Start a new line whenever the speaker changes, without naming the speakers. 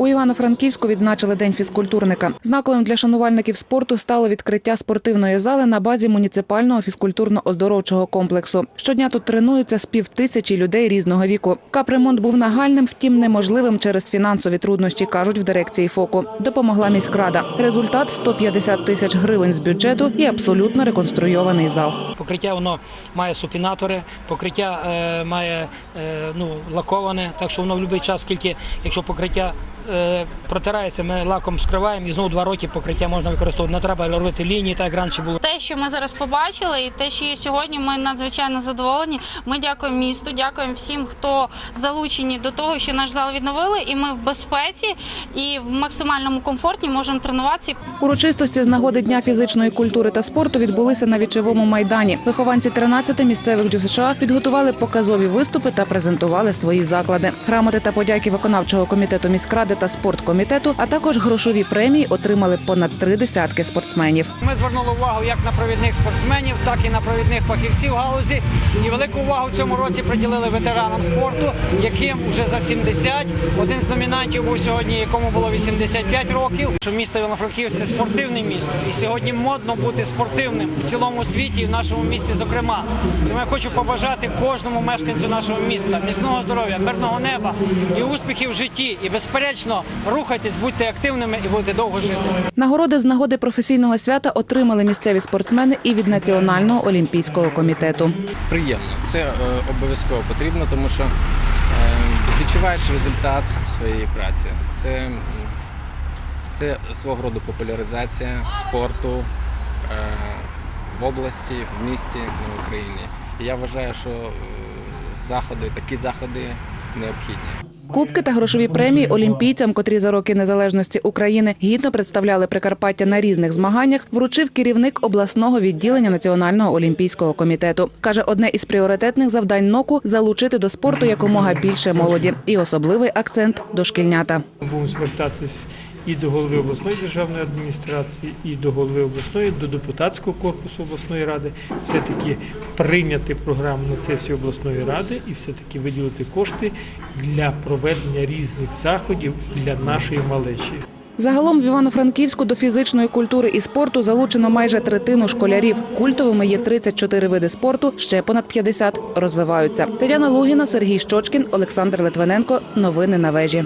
У Івано-Франківську відзначили день фізкультурника. Знаковим для шанувальників спорту стало відкриття спортивної зали на базі муніципального фізкультурно-оздоровчого комплексу. Щодня тут тренуються з півтисячі людей різного віку. Капремонт був нагальним, втім неможливим через фінансові труднощі, кажуть в дирекції ФОКу. Допомогла міськрада. Результат 150 тисяч гривень з бюджету і абсолютно реконструйований зал.
Покриття воно має супінатори, покриття е, має е, ну, лаковане, так що воно в будь-який час, скільки, якщо покриття протирається, ми лаком скриваємо і знову два роки покриття можна використовувати. Не треба робити лінії, так як раніше було.
Те, що ми зараз побачили, і те, що є сьогодні, ми надзвичайно задоволені. Ми дякуємо місту, дякуємо всім, хто залучені до того, що наш зал відновили, і ми в безпеці і в максимальному комфорті можемо тренуватися.
Урочистості з нагоди Дня фізичної культури та спорту відбулися на вічовому майдані. Вихованці 13 місцевих ДЮСШ підготували показові виступи та презентували свої заклади. Грамоти та подяки виконавчого комітету міськради та спорткомітету, а також грошові премії отримали понад три десятки спортсменів.
Ми звернули увагу як на провідних спортсменів, так і на провідних фахівців галузі. І велику увагу в цьому році приділили ветеранам спорту, яким вже за 70. Один з номінантів був сьогодні, якому було 85 років. Що місто Івано-Франківськ – це спортивне місто, і сьогодні модно бути спортивним у цілому світі і в нашому місті, зокрема. Я хочу побажати кожному мешканцю нашого міста міцного здоров'я, мирного неба і успіхів в житті. І безперечно, рухайтесь, будьте активними і будете довго жити.
Нагороди з нагоди професійного свята отримали місцеві спортсмени і від Національного олімпійського комітету.
приємно. Це е, обов'язково потрібно, тому що е, відчуваєш результат своєї праці. Це, це свого роду популяризація спорту е, в області, в місті, на Україні. І я вважаю, що заходи, такі заходи необхідні.
Кубки та грошові премії олімпійцям, котрі за роки незалежності України гідно представляли Прикарпаття на різних змаганнях, вручив керівник обласного відділення Національного олімпійського комітету. Каже, одне із пріоритетних завдань НОКу залучити до спорту якомога більше молоді, і особливий акцент дошкільнята.
Будемо звертатись і до голови обласної державної адміністрації, і до голови обласної, до депутатського корпусу обласної ради, все-таки прийняти програму на сесію обласної ради і все-таки виділити кошти для проведення різних заходів для нашої малечі.
Загалом в Івано-Франківську до фізичної культури і спорту залучено майже третину школярів. Культовими є 34 види спорту, ще понад 50 розвиваються. Тетяна Лугіна, Сергій Щочкін, Олександр Литвиненко. Новини на вежі.